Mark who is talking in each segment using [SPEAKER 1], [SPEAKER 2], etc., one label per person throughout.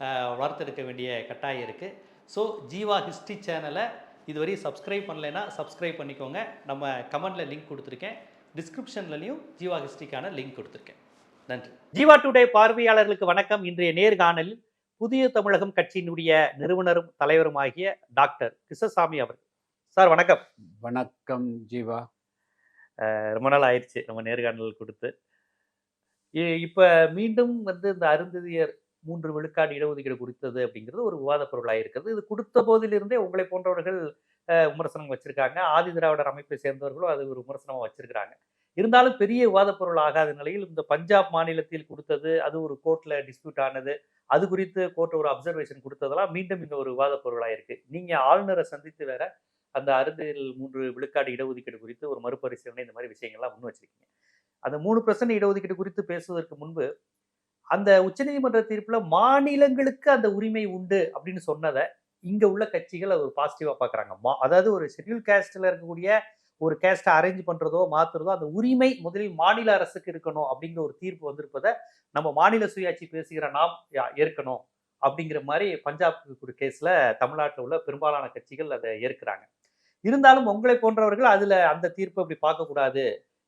[SPEAKER 1] வளர்த்தெடுக்க வேண்டிய கட்டாயம் இருக்குது ஸோ ஜீவா ஹிஸ்ட்ரி சேனலை இதுவரையும் சப்ஸ்கிரைப் பண்ணலைன்னா சப்ஸ்கிரைப் பண்ணிக்கோங்க. நம்ம கமெண்டில் லிங்க் கொடுத்துருக்கேன். டிஸ்கிரிப்ஷன்லையும் ஜீவா ஹிஸ்ட்ரிக்கான லிங்க் கொடுத்துருக்கேன். நன்றி. ஜீவா டுடே பார்வையாளர்களுக்கு வணக்கம். இன்றைய நேர்காணலில் புதிய தமிழகம் கட்சியினுடைய நிறுவனரும் தலைவருமாகிய டாக்டர் கிருஷ்ணசாமி அவர்கள். சார் வணக்கம்.
[SPEAKER 2] வணக்கம் ஜீவா.
[SPEAKER 1] ரொம்ப நாள் ஆயிடுச்சு நம்ம நேர்காணல் கொடுத்து. இ- இப்ப மீண்டும் வந்து இந்த அருந்ததியர் மூன்று விழுக்காடு இடஒதுக்கீடு கொடுத்தது அப்படிங்கிறது ஒரு விவாத பொருளாக இருக்கிறது. இது கொடுத்த போதிலிருந்தே உங்களை போன்றவர்கள் விமர்சனம் வச்சிருக்காங்க. ஆதி திராவிடர் அமைப்பை சேர்ந்தவர்களும் அது ஒரு விமர்சனமாக வச்சிருக்கிறாங்க. இருந்தாலும் பெரிய விவாத பொருள் ஆகாத நிலையில் இந்த பஞ்சாப் மாநிலத்தில் கொடுத்தது அது ஒரு கோர்ட்ல டிஸ்பியூட் ஆனது அது குறித்து கோர்ட் ஒரு அப்சர்வேஷன் கொடுத்ததெல்லாம் மீண்டும் இந்த ஒரு விவாத பொருளாக இருக்கு. நீங்க ஆளுநரை சந்தித்து வேற அந்த அருந்தில் மூன்று விழுக்காடு இடஒதுக்கீடு குறித்து ஒரு மறுபரிசீலனை இந்த மாதிரி விஷயங்கள்லாம் முன் வச்சிருக்கீங்க. அந்த மூணு பிரச்சனை இடஒதுக்கீடு குறித்து பேசுவதற்கு முன்பு அந்த உச்சநீதிமன்ற தீர்ப்புல மாநிலங்களுக்கு அந்த உரிமை உண்டு அப்படின்னு சொன்னதை இங்க உள்ள கட்சிகள் அது ஒரு பாசிட்டிவா பாக்குறாங்க மா- அதாவது ஒரு ஷெட்யூல் கேஸ்ட்ல இருக்கக்கூடிய ஒரு கேஸ்ட்டை அரேஞ்ச் பண்றதோ மாத்துறதோ அந்த உரிமை முதலில் மாநில அரசுக்கு இருக்கணும் அப்படிங்கிற ஒரு தீர்ப்பு வந்திருப்பதை நம்ம மாநில சுயாட்சி பேசுகிற நாம் ஏற்கணும் அப்படிங்கிற மாதிரி பஞ்சாப் ஒரு கேஸ்ல தமிழ்நாட்டில் உள்ள பெரும்பாலான கட்சிகள் அதை ஏற்கிறாங்க. இருந்தாலும் உங்களை போன்றவர்கள் அதுல அந்த தீர்ப்பு அப்படி பார்க்கக்கூடாது.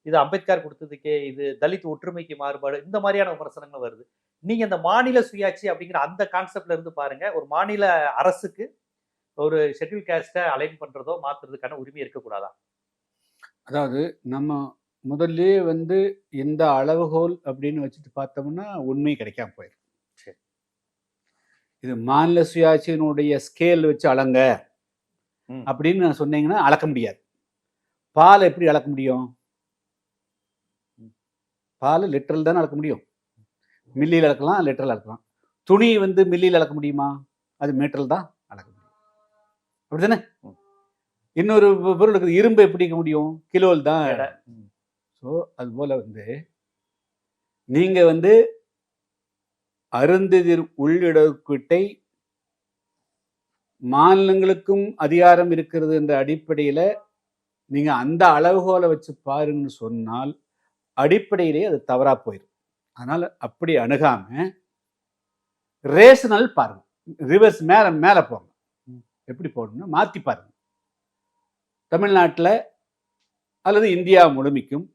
[SPEAKER 1] இது அம்பேத்கர் கொடுத்ததுக்கே இது தலித் ஒற்றுமைக்கு மாறுபாடு இந்த மாதிரியான விமர்சனங்கள் வருது. நீங்க இந்த மாநில சுயாட்சி அப்படிங்கிற அந்த கான்செப்ட்ல இருந்து பாருங்க ஒரு மாநில அரசுக்கு ஒரு ஷெட்யூல் கேஸ்டை அலைன் பண்றதோ மாத்துறதுக்கான உரிமை இருக்கக்கூடாதா?
[SPEAKER 2] அதாவது நம்ம முதல்ல வந்து இந்த அளவுகோல் அப்படின்னு வச்சுட்டு பார்த்தோம்னா உண்மை கிடைக்காம போயிடும். இது மாநில சுயாட்சியினுடைய ஸ்கேல் வச்சு அளங்க. அப்படின்னு நான் சொன்னீங்கன்னா அளக்க முடியாது. பால் எப்படி அளக்க முடியும்? பால் லிட்டரல் தானே அளக்க முடியும்? மில்லியில் அளக்கலாம் லிட்டரல் அளக்கலாம். துணி வந்து மில்லியில் அளக்க முடியுமா? அது மீட்டரில் தான் அளக்க முடியும். அப்படிதானே
[SPEAKER 1] ம்.
[SPEAKER 2] இன்னொரு பொருள் இருக்குது இரும்பு எப்படி இருக்க முடியும்? கிலோவில் தான். ஸோ அது போல வந்து நீங்க வந்து அருந்ததிர் உள்ளிடக்கீட்டை மாநிலங்களுக்கும் அதிகாரம் இருக்கிறது என்ற அடிப்படையில நீங்க அந்த அளவுகோலை வச்சு பாருங்கன்னு சொன்னால் அடிப்படையிலே அது தவறா போயிடும். அதனால அப்படி அணுகாம ரேஷனல் பாருங்க. ரிவர்ஸ் மேல மேல போங்க. எப்படி போடணும்னா மாத்தி பாருங்க. தமிழ்நாட்டில் அல்லது இந்தியா முழுமைக்கும்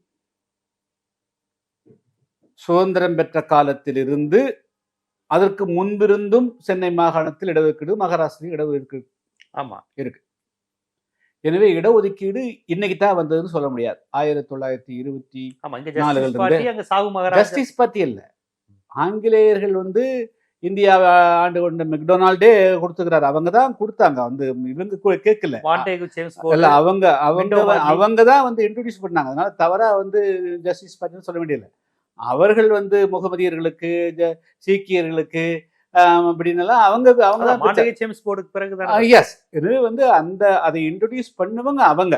[SPEAKER 2] சுதந்திரம் பெற்ற காலத்திலிருந்து அதற்கு முன்பிருந்தும் சென்னை மாகாணத்தில் இடஒதுக்கீடு மகாராஷ்டிரத்தில் இடஒதுக்கீடு
[SPEAKER 1] ஆமா.
[SPEAKER 2] எனவே இடஒதுக்கீடு இன்னைக்கு தான் வந்ததுன்னு சொல்ல முடியாது. ஆயிரத்தி தொள்ளாயிரத்தி இருபத்தி நாலுகள்
[SPEAKER 1] ஜஸ்டிஸ். பார்ட்டி அங்க சாகு மகாராஜா.
[SPEAKER 2] ஜஸ்டிஸ் பத்தி இல்ல. ஆங்கிலேயர்கள் வந்து இந்தியாவை ஆண்டு கொண்ட மெக்டொனால்டே கொடுத்துக்கிறாரு. அவங்க தான் கொடுத்தாங்க. வந்து இவங்க கேட்கல. இல்ல அவங்க அவங்க. அவங்க தான் வந்து இன்ட்ரோடியூஸ் பண்ணாங்க. அதனால தவறா வந்து ஜஸ்டிஸ் பார்ட்டின்னு சொல்ல வேண்டியதில்லை. அவர்கள் வந்து முகமதியர்களுக்கு சீக்கியர்களுக்கு ஆம், அப்படின்னு எல்லாம் அவங்க அவங்க
[SPEAKER 1] வாண்டேகு ஜேம்ஸ் போர்டுக்கு பிறகுதான்
[SPEAKER 2] எஸ் எனவே வந்து அந்த அதை இன்ட்ரோடியூஸ் பண்ணவங்க அவங்க.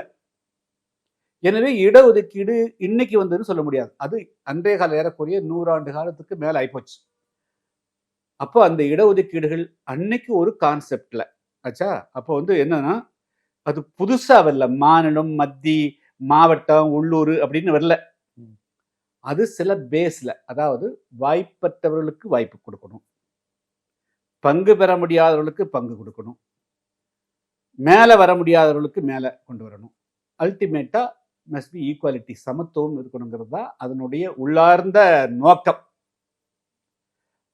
[SPEAKER 2] எனவே இடஒதுக்கீடு இன்னைக்கு வந்ததுன்னு சொல்ல முடியாது. அது அன்றைய கால ஏறக்குறைய நூறாண்டு காலத்துக்கு மேல ஆயிப்போச்சு. அப்போ அந்த இடஒதுக்கீடுகள் அன்னைக்கு ஒரு கான்செப்ட்ல ஆச்சா அப்போ வந்து என்னன்னா அது புதுசா வரல. மாநிலம் மத்தி மாவட்டம் உள்ளூர் அப்படின்னு வரல. அது சில பேஸ்ல அதாவது வாய்ப்பற்றவர்களுக்கு வாய்ப்பு கொடுக்கணும். பங்கு பெற முடியாதவர்களுக்கு பங்கு கொடுக்கணும். மேலே வர முடியாதவர்களுக்கு மேலே கொண்டு வரணும். அல்டிமேட்டாக மஸ்ட் பி ஈக்குவாலிட்டி சமத்துவம் இருக்கணுங்கிறது தான் அதனுடைய உள்ளார்ந்த நோக்கம்.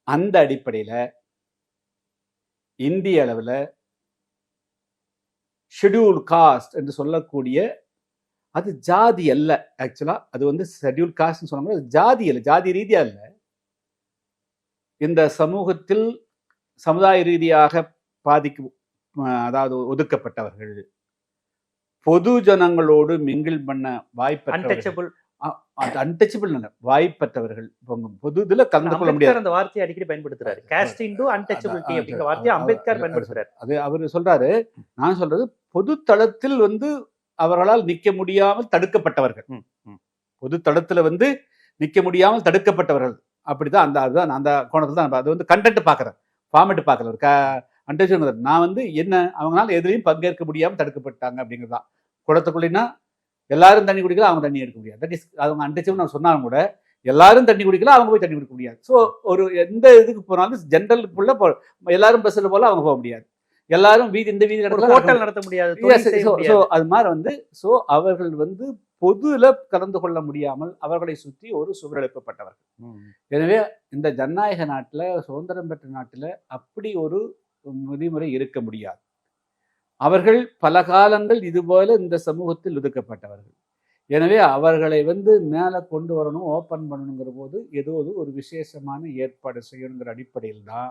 [SPEAKER 2] அந்த அடிப்படையில் இந்திய அளவில் ஷெட்யூல் காஸ்ட் என்று சொல்லக்கூடிய அது ஜாதி அல்ல. ஆக்சுவலாக அது வந்து ஷெட்யூல் காஸ்ட்னு சொன்னாங்க அது ஜாதி அல்ல. ஜாதி ரீதியாக இல்லை இந்த சமூகத்தில் சமுதாய ரீதியாக பாதிக்கு அதாவது ஒதுக்கப்பட்டவர்கள். பொது ஜனங்களோடு மிங்கிள் பண்ண வாய்ப்பு
[SPEAKER 1] அன்டச்சபிள்
[SPEAKER 2] அன்டச்சபிள் வாய்ப்பற்றவர்கள். பொது இதுல கலந்து கொள்ள முடியாது.
[SPEAKER 1] அந்த வார்த்தையை அடிக்கடி பயன்படுத்துறாரு. காஸ்ட் இன்டு அன்டச்சபிலிட்டி அப்படிங்கிற வார்த்தையை அம்பேத்கர் பயன்படுத்துறாரு.
[SPEAKER 2] அது அவர் சொல்றாரு நான் சொல்றது பொது தளத்தில் வந்து அவர்களால் நிக்க முடியாமல் தடுக்கப்பட்டவர்கள். பொது தளத்துல வந்து நிக்க முடியாமல் தடுக்கப்பட்டவர்கள். அப்படிதான் அந்த அதுதான் அந்த கோணத்துல தான் அது வந்து கண்டென்ட் பாக்குறேன் ஃபார்மேட் பார்க்கல. ஒரு அண்டர்ஸ்டாண்ட் நான் வந்து என்ன அவங்களால எதுலையும் பங்கேற்க முடியாமல் தடுக்கப்பட்டாங்க அப்படிங்கிறதான் குளத்துக்குள்ளினா எல்லாரும் தண்ணி குடிக்கலாம் அவங்க தண்ணி எடுக்க முடியாது. தட் இஸ் அவங்க அண்டர்ஸ்டாண்ட் நான் சொன்னாலும் கூட எல்லாரும் தண்ணி குடிக்கலாம் அவங்க போய் தண்ணி குடிக்க முடியாது. ஸோ ஒரு எந்த இதுக்கு போனாலும் ஜென்ரலுக்குள்ள போ எல்லாரும் பஸ்ஸில் போல அவங்க போக முடியாது. எல்லாரும் வீதி இந்த வீதி
[SPEAKER 1] ஹோட்டல் நடத்த
[SPEAKER 2] ஸோ
[SPEAKER 1] முடியாது.
[SPEAKER 2] அது மாதிரி வந்து ஸோ அவர்கள் வந்து பொதுல கலந்து கொள்ள முடியாமல் அவர்களை சுற்றி ஒரு சுவர் எழுப்பப்பட்டவர்கள்
[SPEAKER 1] ம்.
[SPEAKER 2] எனவே இந்த ஜனநாயக நாட்டில் சுதந்திரம் பெற்ற நாட்டில் அப்படி ஒரு விதிமுறை இருக்க முடியாது. அவர்கள் பல காலங்கள் இதுபோல இந்த சமூகத்தில் ஒதுக்கப்பட்டவர்கள். எனவே அவர்களை வந்து மேலே கொண்டு வரணும் ஓப்பன் பண்ணணுங்கிற போது ஏதோ ஒரு விசேஷமான ஏற்பாடு செய்யணுங்கிற அடிப்படையில் தான்.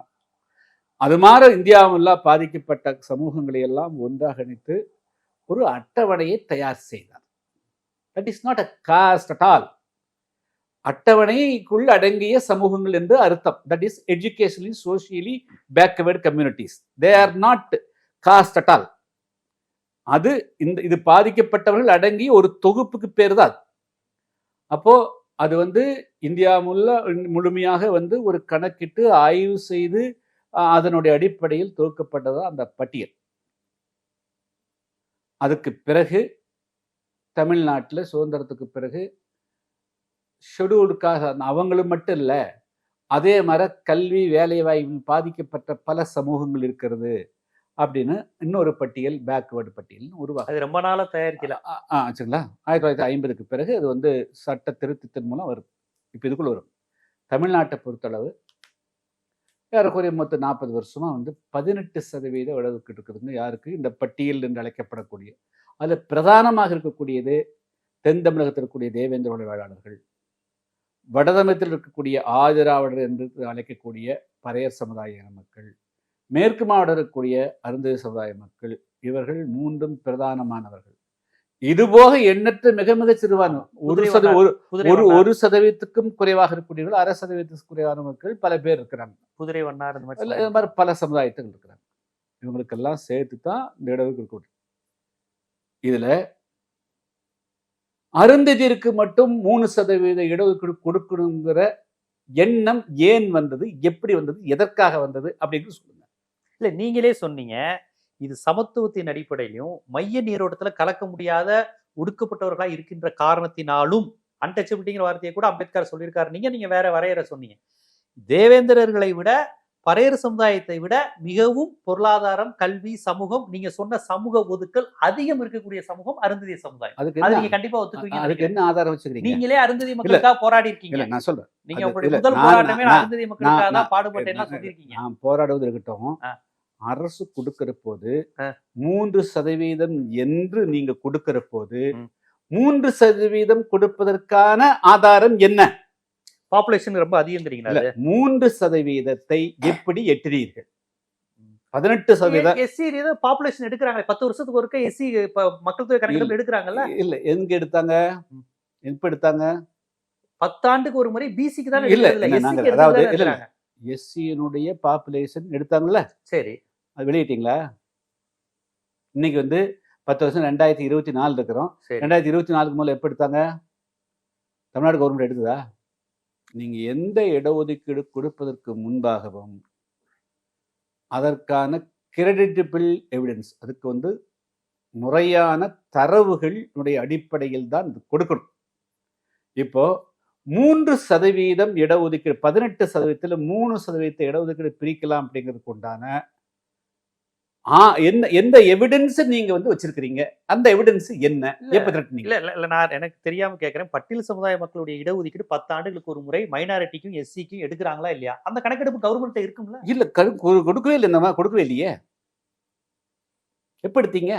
[SPEAKER 2] அது மாதிரி இந்தியாவில் பாதிக்கப்பட்ட சமூகங்களை எல்லாம் ஒன்றாக இணைத்து ஒரு அட்டவணையை தயார் செய்தார். That is not a caste at all அட்டவணைக்குள் அடங்கிய சமூகங்கள் என்று அர்த்தம். That is educationally socially backward communities they are not caste at all அது இந்த இது பாதிக்கப்பட்டவர்கள் அடங்கி ஒரு தொகுப்புக்கு பேர் தான். அப்போ அது வந்து இந்தியா முழுமையாக வந்து ஒரு கணக்கிட்டு ஆய்வு செய்து அதனுடைய அடிப்படையில் தொகுக்கப்பட்டதா அந்த பட்டியல். அதுக்கு பிறகு தமிழ்நாட்டில் சுதந்திரத்துக்கு பிறகு ஷெடியூல்டுக்காக அவங்களும் மட்டும் இல்லை அதே மாதிரி கல்வி வேலைவாய்ப்பில் பாதிக்கப்பட்ட பல சமூகங்கள் இருக்கிறது அப்படின்னு இன்னொரு பட்டியல் பேக்வேர்டு பட்டியல் உருவாக
[SPEAKER 1] அது ரொம்ப நாளா தயாரிக்கல.
[SPEAKER 2] ஆச்சுங்களா ஆயிரத்தி தொள்ளாயிரத்தி ஐம்பதுக்கு பிறகு அது வந்து சட்ட திருத்தத்தின் மூலம் வரும். இப்போ இதுக்குள்ள வரும். தமிழ்நாட்டை பொறுத்தளவு ஏறக்குறைய மொத்தம் நாற்பது வருஷமா வந்து பதினெட்டு சதவீத இடஒதுக்கீடு இருக்குதுங்க. யாருக்கு? இந்த பட்டியல் என்று அழைக்கப்படக்கூடிய அதில் பிரதானமாக இருக்கக்கூடியது தென் தமிழகத்தில் இருக்கக்கூடிய தேவேந்திர குல வேளாளர்கள் வடதமிழத்தில் இருக்கக்கூடிய ஆதிராவிடர் என்று அழைக்கக்கூடிய பறையர் சமுதாய மக்கள் மேற்கு மாவட்டம் இருக்கக்கூடிய அருந்ததி சமுதாய மக்கள் இவர்கள் மூன்றும் பிரதானமானவர்கள். இதுபோக எண்ணற்ற மிக மிக சிறுபான்மை ஒரு சத ஒரு ஒரு சதவீதத்துக்கும் குறைவாக இருக்கக்கூடியவர்கள் அரை சதவீதத்துக்கு குறைவான மக்கள் பல பேர் இருக்கிறாங்க.
[SPEAKER 1] குதிரை வண்ணார் இந்த மாதிரி
[SPEAKER 2] பல சமுதாயத்தில் இருக்கிறாங்க. இவங்களுக்கெல்லாம் சேர்த்து தான் இந்த இடஒதுக்கீடு இதுல அருந்ததிற்கு மட்டும் மூணு சதவீத இடஒதுக்கீடு கொடுக்கணுங்கிற எண்ணம் ஏன் வந்தது? எப்படி வந்தது? எதற்காக வந்தது? அப்படின்னு சொல்லுங்க.
[SPEAKER 1] இல்ல நீங்களே சொன்னீங்க. இது சமத்துவத்தின் அடிப்படையிலும் மைய நீரோட்டத்துல கலக்க முடியாத ஒடுக்கப்பட்டவர்களா இருக்கின்ற காரணத்தினாலும் அன்டச்சபிலிட்டிங்கிற வார்த்தையை கூட அம்பேத்கர் சொல்லியிருக்காரு. நீங்க நீங்க வேற வரையறை சொன்னீங்க. தேவேந்திரர்களை விட பறையர் சமுதாயத்தை விட மிகவும் பொருளாதாரம் கல்வி சமூகம் நீங்க சொன்ன சமூக ஒதுக்கல் அதிகம் இருக்கக்கூடிய சமூகம் அருந்ததிய சமுதாயம்.
[SPEAKER 2] அதுக்கு
[SPEAKER 1] அது நீங்க கண்டிப்பா ஒத்துக்குவீங்க
[SPEAKER 2] அதுக்கு என்ன ஆதாரம் வச்சுக்கிறீங்க?
[SPEAKER 1] நீங்களே அருந்ததி மக்களுக்காக போராடி இருக்கீங்க.
[SPEAKER 2] நான் சொல்றேன்.
[SPEAKER 1] நீங்க உங்களுடைய முதல் போராட்டமே அருந்ததி மக்களுக்காக தான் பாடுபட்டேன்னா சொல்லியிருக்கீங்க?
[SPEAKER 2] நான் போராடுவது இருக்கட்டும். அரசு கொடுக்கிற போது. மூன்று சதவீதம் என்று நீங்க கொடுக்கிற போது. மூன்று சதவீதம் கொடுப்பதற்கான ஆதாரம் என்ன?
[SPEAKER 1] பாப்புலேஷன் ரொம்ப அதிகம்
[SPEAKER 2] இல்ல, மூன்று சதவீதத்தை எப்படி எட்டினீர்கள் பதினெட்டு சதவீதம்
[SPEAKER 1] எஸ்சி பாப்புலேஷன் எடுக்கிறாங்க பத்து வருஷத்துக்கு ஒருக்க எஸ்சி மக்கள் தொகை கணக்கெடுப்பு எடுக்கிறாங்கல்ல?
[SPEAKER 2] இல்ல எங்க எடுத்தாங்க. எப்ப எடுத்தாங்க?
[SPEAKER 1] பத்தாண்டுக்கு ஒரு முறை பிசிக்கு தான்
[SPEAKER 2] இல்ல, நாங்க- அதாவது இல்ல. எஸ்சியினுடைய பாப்புலேஷன் எடுத்தாங்கல்ல?
[SPEAKER 1] சரி.
[SPEAKER 2] அது வெளியிட்டீங்களா? இன்னைக்கு வந்து பத்து வருஷம் ரெண்டாயிரத்தி இருபத்தி நாலு இருக்கிறோம். ரெண்டாயிரத்தி இருபத்தி நாலுக்கு முதல்ல எப்போ எடுத்தாங்க? தமிழ்நாடு கவர்மெண்ட் எடுத்ததா நீங்கள் எந்த இடஒதுக்கீடு கொடுப்பதற்கு முன்பாகவும் அதற்கான கிரெடிட்டபிள் எவிடன்ஸ் அதுக்கு வந்து முறையான தரவுகளுடைய அடிப்படையில் தான் இது கொடுக்கணும். இப்போ மூன்று சதவீதம் இடஒதுக்கீடு பதினெட்டு சதவீதத்தில் மூணு சதவீதத்தை இடஒதுக்கீடு பிரிக்கலாம் அப்படிங்கிறதுக்கு உண்டான ஆ என்ன எந்த எவிடன்ஸ் நீங்க வந்து வச்சிருக்கிறீங்க? அந்த எவிடன்ஸ் என்ன? எப்ப திரட்டுனீங்க?
[SPEAKER 1] இல்ல இல்ல நான் எனக்கு தெரியாம கேக்குறேன். பட்டியல் சமுதாய மக்களுடைய இடஒதுக்கீடு பத்து ஆண்டுகளுக்கு ஒரு முறை மைனாரிட்டிக்கும் எஸ்சிக்கும் எடுக்கிறாங்களா இல்லையா? அந்த கணக்கெடுப்பு கவர்மெண்ட் இருக்கும்ல.
[SPEAKER 2] இல்ல கொடுக்கவே இல்லை மாதிரி கொடுக்கவே இல்லையே. எப்ப எடுத்தீங்க?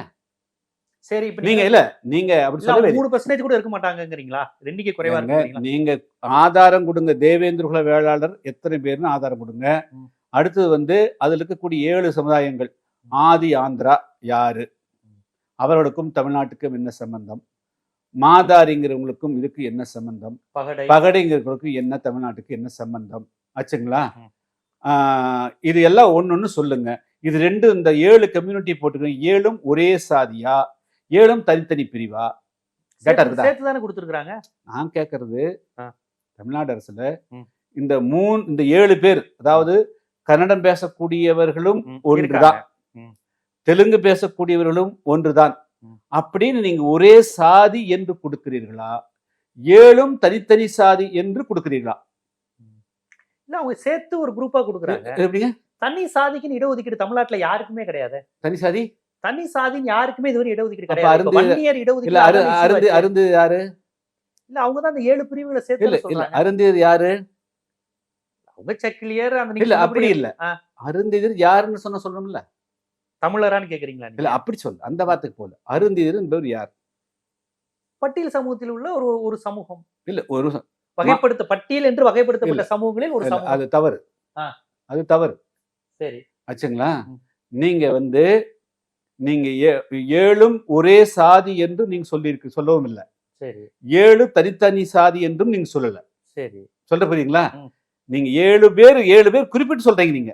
[SPEAKER 1] சரி இப்ப
[SPEAKER 2] நீங்க இல்ல நீங்க அப்படி
[SPEAKER 1] மூணு பர்சன்டேஜ் கூட இருக்க மாட்டாங்கங்கிறீங்களா? எண்ணிக்கை குறைவா. இருக்குங்களா
[SPEAKER 2] நீங்க ஆதாரம் கொடுங்க. தேவேந்திர குல வேளாளர் எத்தனை பேர்னு ஆதாரம் கொடுங்க. அடுத்தது வந்து அதுல இருக்கக்கூடிய ஏழு சமுதாயங்கள். ஆதி ஆந்திரா யாரு? அவர்களுக்கும் தமிழ்நாட்டுக்கும் என்ன சம்பந்தம்? மாதாரிங்கிறவங்களுக்கும் இதுக்கு என்ன சம்பந்தம்?
[SPEAKER 1] பகடை.
[SPEAKER 2] பகடைங்கிறவங்களுக்கும் என்ன தமிழ்நாட்டுக்கு என்ன சம்பந்தம்? ஆச்சுங்களா? இது எல்லாம் ஒன்னொன்னு சொல்லுங்க. இது ரெண்டு இந்த ஏழு கம்யூனிட்டி போட்டுக்கிறோம். ஏழும் ஒரே சாதியா? ஏழும் தனித்தனி பிரிவா? டேட்டா இருக்குதா?
[SPEAKER 1] கொடுத்துருக்காங்க
[SPEAKER 2] நான் கேட்கறது. தமிழ்நாடு அரசுல. இந்த மூணு இந்த ஏழு பேர் அதாவது கன்னடம் பேசக்கூடியவர்களும் ஒன்றுதான். தெலுங்கு பேசக்கூடியவர்களும் ஒன்றுதான். அப்படின்னு நீங்க ஒரே சாதி என்று கொடுக்கிறீர்களா? ஏழும் தனித்தனி சாதி என்று கொடுக்கிறீர்களா?
[SPEAKER 1] இல்ல அவங்க சேர்த்து ஒரு குரூப்பா கொடுக்குறாங்க.
[SPEAKER 2] எப்படிங்க?
[SPEAKER 1] தனி சாதிக்குன்னு இடஒதுக்கீடு தமிழ்நாட்டுல யாருக்குமே கிடையாது.
[SPEAKER 2] தனி சாதி?
[SPEAKER 1] தனி சாதின்னு யாருக்குமே இதுவரை இடஒதுக்கீடு கிடையாது. இடஒதுக்கீடு
[SPEAKER 2] அருந்து. அருந்து யாரு?
[SPEAKER 1] இல்ல அவங்க தான் அந்த ஏழு பிரிவுகளை சேர்த்து
[SPEAKER 2] இல்ல அருந்தியர் யாரு?
[SPEAKER 1] அவங்க செக்கிலியர் அந்த
[SPEAKER 2] இல்ல அப்படி இல்ல.
[SPEAKER 1] ஆ.
[SPEAKER 2] அருந்தியர் யாருன்னு சொன்ன சொல்லணும்ல.
[SPEAKER 1] தமிழரான்னு கேக்குறீங்களா
[SPEAKER 2] இல்ல? அப்படி சொல்லு. அந்த வார்த்தைக்கு போல அருந்தியர் என்பவர் யார்?
[SPEAKER 1] பட்டியல் சமூகத்தில் உள்ள ஒரு ஒரு சமூகம்.
[SPEAKER 2] இல்ல ஒரு
[SPEAKER 1] வகைப்படுத்த பட்டியல் என்று வகைப்படுத்தப்பட்ட. சமூகங்களில் ஒரு
[SPEAKER 2] அது தவறு. அது தவறு.
[SPEAKER 1] சரி.
[SPEAKER 2] ஆச்சுங்களா. நீங்க வந்து நீங்க ஏழும் ஒரே சாதி என்று நீங்க சொல்லியிருக்கு சொல்லவும் இல்லை.
[SPEAKER 1] சரி.
[SPEAKER 2] ஏழு தனித்தனி சாதி என்றும் நீங்க சொல்லல.
[SPEAKER 1] சரி.
[SPEAKER 2] சொல்ற புரியுங்களா. நீங்க ஏழு பேர் ஏழு பேர் குறிப்பிட்டு சொல்றீங்க நீங்க.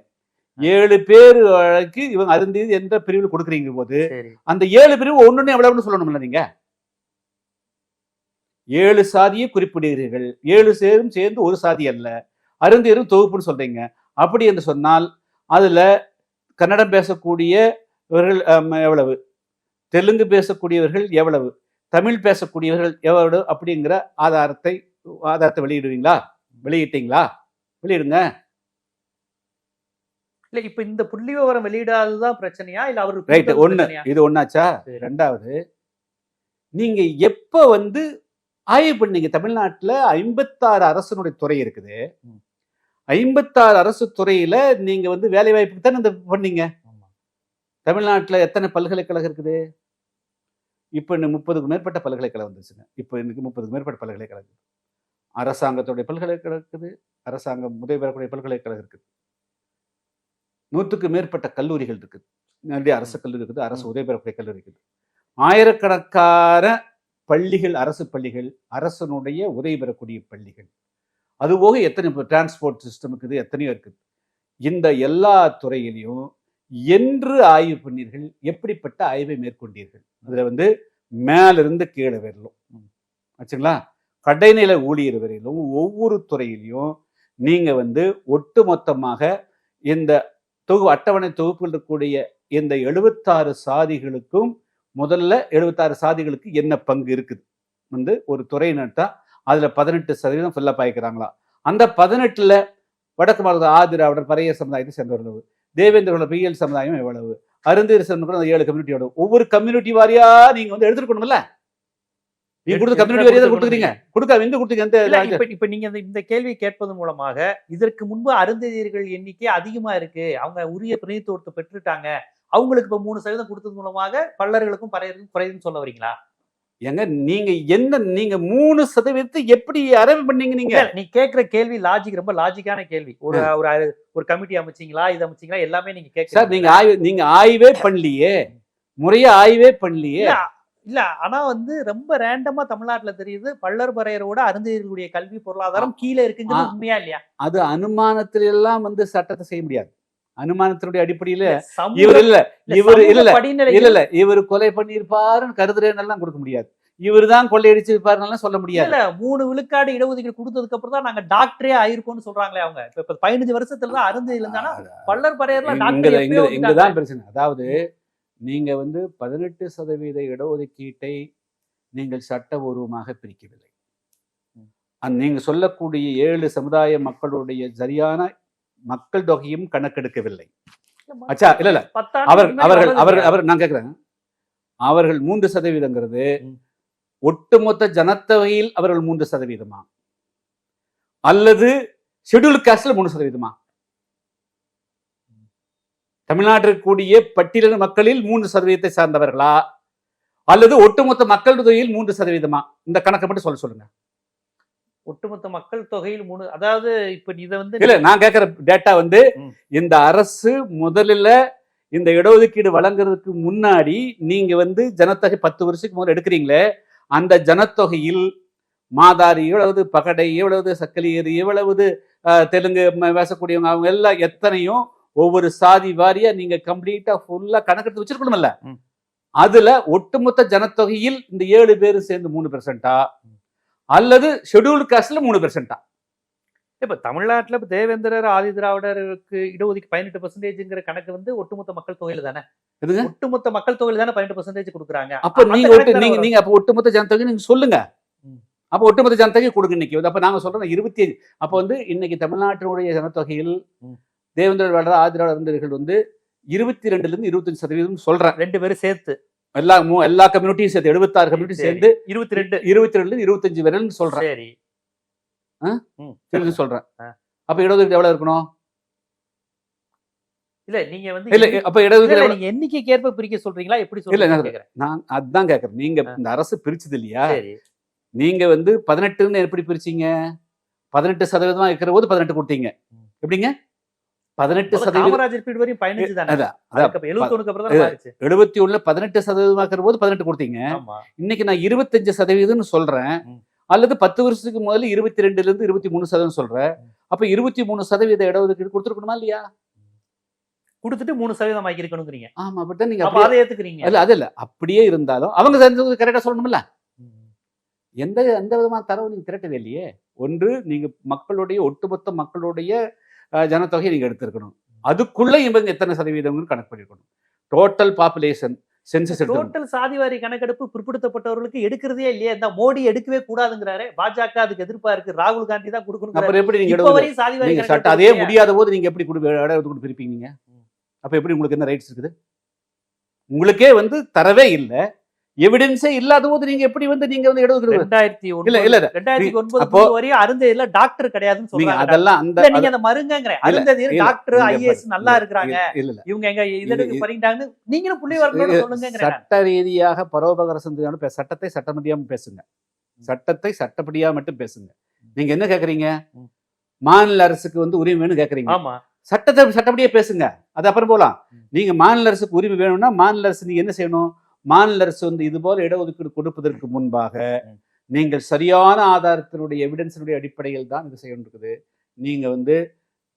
[SPEAKER 2] ஏழு பேருக்கு இவங்க அருந்தியது என்ற பிரிவில் கொடுக்குறீங்க போது அந்த ஏழு பிரிவு ஒன்னொன்னு எவ்வளவுன்னு சொல்லணும்ல நீங்க? ஏழு சாதியை குறிப்பிடுகிறீர்கள். ஏழு சேரும் சேர்ந்து ஒரு சாதி அல்ல. அருந்தியரும் தொகுப்புன்னு சொல்றீங்க. அப்படி என்று சொன்னால் அதுல கன்னடம் பேசக்கூடியவர்கள் எவ்வளவு? தெலுங்கு பேசக்கூடியவர்கள் எவ்வளவு? தமிழ் பேசக்கூடியவர்கள் எவ்வளவு? அப்படிங்கிற ஆதாரத்தை ஆதாரத்தை வெளியிடுவீங்களா? வெளியிட்டீங்களா? வெளியிடுங்க.
[SPEAKER 1] இல்ல இப்ப இந்த புள்ளி விவரம் வெளியிடாததுதான் பிரச்சனையா? இல்ல அவருக்கு
[SPEAKER 2] ரைட் ஒண்ணு? இது ஒண்ணாச்சா?
[SPEAKER 1] சரி.
[SPEAKER 2] ரெண்டாவது நீங்க எப்ப வந்து ஆய்வு பண்ணீங்க தமிழ்நாட்டுல ஐம்பத்தாறு அரசனுடைய துறை இருக்குது. ஐம்பத்தாறு அரசு துறையில நீங்க வந்து வேலை வாய்ப்புக்கு தானே இந்த பண்ணீங்க. தமிழ்நாட்டுல எத்தனை பல்கலைக்கழகம் இருக்குது? இப்ப இன்னும் முப்பதுக்கு மேற்பட்ட பல்கலைக்கழகம் வந்துச்சுங்க. இப்ப இன்னைக்கு முப்பதுக்கு மேற்பட்ட பல்கலைக்கழகம் அரசாங்கத்துடைய பல்கலைக்கழகம் இருக்குது. அரசாங்கம் உதவி பெறக்கூடிய பல்கலைக்கழகம் இருக்குது. நூற்றுக்கு மேற்பட்ட கல்லூரிகள் இருக்குது. நிறைய அரசு கல்லூரி இருக்குது அரசு. உதவி பெறக்கூடிய கல்லூரி இருக்குது. ஆயிரக்கணக்கான பள்ளிகள் அரசு பள்ளிகள் அரசனுடைய உதவி பெறக்கூடிய பள்ளிகள் அதுபோக எத்தனை இப்போ டிரான்ஸ்போர்ட் சிஸ்டம் இருக்குது எத்தனையோ இருக்குது. இந்த எல்லா துறையிலையும் என்று ஆய்வு பண்ணீர்கள் எப்படிப்பட்ட ஆய்வை மேற்கொண்டீர்கள்? அதுல வந்து மேலிருந்து கீழே வரலும். ஆச்சுங்களா? கடைநிலை ஊழியர் வரையிலும் ஒவ்வொரு துறையிலையும் நீங்க வந்து ஒட்டுமொத்தமாக இந்த தொகு அட்டவணை தொகுப்பில் இருக்கக்கூடிய இந்த எழுபத்தாறு சாதிகளுக்கும் முதல்ல எழுபத்தாறு சாதிகளுக்கு என்ன பங்கு இருக்குது? வந்து ஒரு துறை நட்டா அதில் பதினெட்டு சதவீதம் ஃபில்லப் ஆயிக்கிறாங்களா? அந்த பதினெட்டில் வடக்கு மாநில ஆதிராவிடர் பறைய சமுதாயத்தை சேர்ந்தவர்கள் எவ்வளவு? தேவேந்திரோட பிஎல் சமுதாயம் எவ்வளவு? அருந்தீர் சமுதாயம் அந்த ஏழு கம்யூனிட்டியோட ஒவ்வொரு கம்யூனிட்டி வாரியாக நீங்கள் வந்து எடுத்துருக்கணும்ல நீங்க கொடுத்த கம்யூனிட்டி கொடுக்க எங்க எந்த
[SPEAKER 1] இப்ப இப்ப நீங்க இந்த- கேள்வி கேட்பதன் மூலமாக இதற்கு முன்பு அருந்ததியர்கள் எண்ணிக்கை அதிகமா இருக்கு. அவங்க உரிய பிரதித்துவத்தை பெற்றுட்டாங்க. அவங்களுக்கு இப்ப மூணு சதவீதம் கொடுத்தது மூலமாக பல்லர்களுக்கும் பறையருக்கும் குறையுதுன்னு சொல்ல வரீங்களா?
[SPEAKER 2] ஏங்க நீங்க என்ன நீங்க மூணு சதவீதத்தை எப்படி அரவு பண்ணீங்க நீங்க?
[SPEAKER 1] நீ கேக்குற கேள்வி லாஜிக் ரொம்ப லாஜிக்கான கேள்வி. ஒரு ஒரு ஒரு கமிட்டி அமைச்சீங்களா இது அமைச்சீங்களா எல்லாமே நீங்க
[SPEAKER 2] சார்
[SPEAKER 1] கேட்க
[SPEAKER 2] நீங்க ஆய்வு நீங்க ஆய்வே பண்ணலையே. முறையா ஆய்வே பண்ணலையே.
[SPEAKER 1] இல்ல ஆனா வந்து ரொம்ப ரேண்டமா தமிழ்நாட்டுல தெரியுது பல்லர் பறையரோட அருந்ததியர்களுடைய கல்வி பொருளாதாரம் கீழே இருக்குங்கிறது
[SPEAKER 2] ஆ.
[SPEAKER 1] உண்மையா இல்லையா?
[SPEAKER 2] அது அனுமானத்துல எல்லாம் வந்து சட்டத்தை செய்ய முடியாது. அனுமானத்தினுடைய அடிப்படையில இவர் இல்ல இவர் இல்ல இல்ல இல்ல இவர் கொலை பண்ணியிருப்பாருன்னு கருதுறேன்னு எல்லாம் கொடுக்க முடியாது. இவர் தான் கொள்ளையடிச்சிருப்பாருன்னு சொல்ல முடியாது.
[SPEAKER 1] இல்ல மூணு விழுக்காடு இடஒதுக்கீடு கொடுத்ததுக்கு அப்புறம் தான் நாங்க டாக்டரே ஆயிருக்கோம்னு சொல்றாங்களே அவங்க. இப்ப பதினஞ்சு வருஷத்துல தான் அருந்து இருந்தானா பல்லர் பறையர்லாம்
[SPEAKER 2] இங்கதான். பிரச்சனை. அதாவது நீங்க வந்து பதினெட்டு சதவீத இடஒதுக்கீட்டை நீங்கள் சட்டபூர்வமாக பிரிக்கவில்லை அந்த நீங்க சொல்லக்கூடிய ஏழு சமுதாய மக்களுடைய சரியான மக்கள் தொகையும் கணக்கெடுக்கவில்லை அச்சா, இல்ல, இல்ல. அவர் அவர்கள் அவர்கள்? அவர் நான் கேக்குறேன் அவர்கள் மூன்று சதவீதங்கிறது. ஒட்டுமொத்த ஜனத்தொகையில் அவர்கள் மூன்று சதவீதமா அல்லது ஷெட்யூல் காஸ்ட்ல மூணு சதவீதமா தமிழ்நாட்டில் இருக்கக்கூடிய பட்டியலின மக்களில் மூன்று சதவீதத்தை சார்ந்தவர்களா? அல்லது ஒட்டுமொத்த மக்கள் தொகையில் மூன்று சதவீதமா? இந்த கணக்கை மட்டும் சொல்ல சொல்லுங்க.
[SPEAKER 1] ஒட்டுமொத்த மக்கள் தொகையில் மூணு அதாவது இப்ப இத வந்து
[SPEAKER 2] இல்ல நான் கேட்கிற டேட்டா வந்து. இந்த அரசு முதல்ல இந்த இடஒதுக்கீடு வழங்குறதுக்கு முன்னாடி நீங்க வந்து ஜனத்தொகை பத்து வருஷத்துக்கு முதல்ல எடுக்கிறீங்களே அந்த ஜனத்தொகையில் மாதாரி எவ்வளவு பகடை எவ்வளவு சக்கலியர் எவ்வளவு தெலுங்கு பேசக்கூடியவங்க அவங்க எல்லாம் எத்தனையும் ஒவ்வொரு சாதி வாரியா நீங்க கம்ப்ளீட்டா ஃபுல்லா கணக்கெடுத்து வச்சிருக்கணும்ல. அதுல ஒட்டுமொத்த ஜனத்தொகையில் இந்த ஏழு பேரும் சேர்ந்து மூணு பெர்சென்டா அல்லது ஷெட்யூல்டு காஸ்ட்ல மூணு பெர்சென்டா
[SPEAKER 1] இப்ப தமிழ்நாட்டுல தேவேந்திரர் ஆதி திராவிடருக்கு இடஒதுக்கீடு பதினெட்டு பர்சன்டேஜ்ங்கிற கணக்கு வந்து ஒட்டுமொத்த மக்கள் தொகையில தானே? ஒட்டுமொத்த மக்கள் தொகையில தானே பதினெட்டு பர்சன்டேஜ் கொடுக்குறாங்க
[SPEAKER 2] அப்ப நீங்க நீங்க. நீங்க அப்ப ஒட்டுமொத்த ஜனத்தொகை நீங்க சொல்லுங்க. அப்ப ஒட்டுமொத்த ஜனத்தொகை கொடுங்க இன்னைக்கு அப்ப நாங்க சொல்றோம் இருபத்தி ஏழு அப்ப வந்து இன்னைக்கு தமிழ்நாட்டினுடைய ஜனத்தொகையில். தேவேந்திர வேடர் ஆதிராவிடர் இருந்தவர்கள் வந்து இருபத்தி ரெண்டுல இருந்து இருபத்தஞ்சு சதவீதம் சொல்றேன்.
[SPEAKER 1] ரெண்டு பேரும் சேர்த்து.
[SPEAKER 2] எல்லா எல்லா கம்யூனிட்டியும் சேர்த்து எழுபத்தாறு கம்யூனிட்டி
[SPEAKER 1] சரி.
[SPEAKER 2] சேர்ந்து
[SPEAKER 1] இருபத்தி ரெண்டு
[SPEAKER 2] இருபத்தி ரெண்டுல இருபத்தஞ்சு வரையிலும் சொல்றேன்.
[SPEAKER 1] சரி.
[SPEAKER 2] சொல்றேன். அப்ப இடஒதுக்கீடு எவ்வளவு இருக்கணும்?
[SPEAKER 1] இல்ல நீங்க வந்து
[SPEAKER 2] இல்ல அப்ப இடஒதுக்கீடு
[SPEAKER 1] நீங்க எண்ணிக்கைக்கு ஏற்ப பிரிக்க சொல்றீங்களா? எப்படி சொல்றீங்க
[SPEAKER 2] நான் அதான் கேக்குறேன். நீங்க. இந்த அரசு பிரிச்சது இல்லையா? நீங்க வந்து பதினெட்டுன்னு எப்படி பிரிச்சீங்க? பதினெட்டு சதவீதமா இருக்கிற போது பதினெட்டு கொடுத்தீங்க. எப்படிங்க? பதினெட்டு சதவீதம் எழுபத்தி ஒண்ணுல பதினெட்டு சதவீதமா இருக்கிற போது பதினெட்டு கொடுத்தீங்க. இன்னைக்கு நான் இருபத்தஞ்சு சதவீதம்னு சொல்றேன். அல்லது பத்து வருஷத்துக்கு முதல்ல இருபத்தி ரெண்டுல இருந்து இருபத்தி மூணு சதவீதம் சொல்றேன். அப்ப இருபத்தி மூணு சதவீத இடஒதுக்கீடு கொடுத்துருக்கணுமா இல்லையா?
[SPEAKER 1] கொடுத்துட்டு மூணு சதவீதம் ஆக்கி இருக்கணுங்கிறீங்க
[SPEAKER 2] ஆமா அப்படித்தான் நீங்க
[SPEAKER 1] அதை ஏத்துக்கிறீங்க.
[SPEAKER 2] இல்ல அது இல்ல. அப்படியே இருந்தாலும் அவங்க கரெக்டா சொல்லணும்ல. எந்த எந்த விதமான தரவு நீங்க திரட்டவே இல்லையே. ஒன்று நீங்க மக்களுடைய ஒட்டுமொத்த மக்களுடைய ஜனத்தொகையை நீங்க எடுத்திருக்கணும். அதுக்குள்ள இவங்க எத்தனை சதவீதம்னு கணக்கு பண்ணிருக்கணும். டோட்டல் பாப்புலேஷன் சென்சஸ்
[SPEAKER 1] டோட்டல் சாதிவாரி கணக்கெடுப்பு பிற்படுத்தப்பட்டவர்களுக்கு எடுக்கிறதே இல்லையே இந்த மோடி எடுக்கவே கூடாதுங்கிறாரு பாஜக அதுக்கு எதிர்ப்பா இருக்கு ராகுல் காந்தி தான் கொடுக்கணும்
[SPEAKER 2] அப்புறம் எப்படி நீங்க
[SPEAKER 1] சாதிவாரி
[SPEAKER 2] சட்டம் அதே? முடியாத போது நீங்க எப்படி இடஒதுக்கீடு பிரிப்பீங்க? அப்ப எப்படி உங்களுக்கு என்ன ரைட்ஸ் இருக்குது? உங்களுக்கே வந்து தரவே இல்ல. எவிடன்ஸே இல்லாத போது நீங்க எப்படி வந்து நீங்க வந்து இடஒதுக்கீடு
[SPEAKER 1] ரெண்டாயிரத்தி
[SPEAKER 2] இல்ல இல்ல.
[SPEAKER 1] ரெண்டாயிரத்தி ஒன்பது வரையும் அருந்ததில டாக்டர் கிடையாதுன்னு
[SPEAKER 2] நீங்க
[SPEAKER 1] சொல்றாங்க.
[SPEAKER 2] அதெல்லாம் அந்த
[SPEAKER 1] நீங்க அந்த அருந்ததில்
[SPEAKER 2] இல்ல,
[SPEAKER 1] டாக்டர் ஐஏஎஸ். நல்லா இருக்கிறாங்க.
[SPEAKER 2] இல்ல
[SPEAKER 1] இவங்க எங்க இதற்கு
[SPEAKER 2] இது-
[SPEAKER 1] பண்ணிட்டாங்கன்னு நீங்களும் புள்ளி
[SPEAKER 2] இது
[SPEAKER 1] சொல்லுங்கிறேன்
[SPEAKER 2] சட்ட ரீதியாக பரோபகார சந்தியான சட்டத்தை சட்டமதியாம பேசுங்க. சட்டத்தை சட்டப்படியா மட்டும் பேசுங்க. நீங்க என்ன கேக்குறீங்க. மாநில அரசுக்கு வந்து உரிமை வேணும்னு கேக்குறீங்க.
[SPEAKER 1] ஆமா.
[SPEAKER 2] சட்டத்தை சட்டப்படியே பேசுங்க. அது அப்புறம் போலாம். நீங்க மாநில அரசுக்கு உரிமை வேணும்னா மாநில அரசு நீங்க என்ன செய்யணும்? மாநில அரசு வந்து இது போல இடஒதுக்கீடு கொடுப்பதற்கு முன்பாக. நீங்கள் சரியான ஆதாரத்தினுடைய எவிடன்ஸினுடைய அடிப்படையில் தான் இது செய்யணும் இருக்குது நீங்க வந்து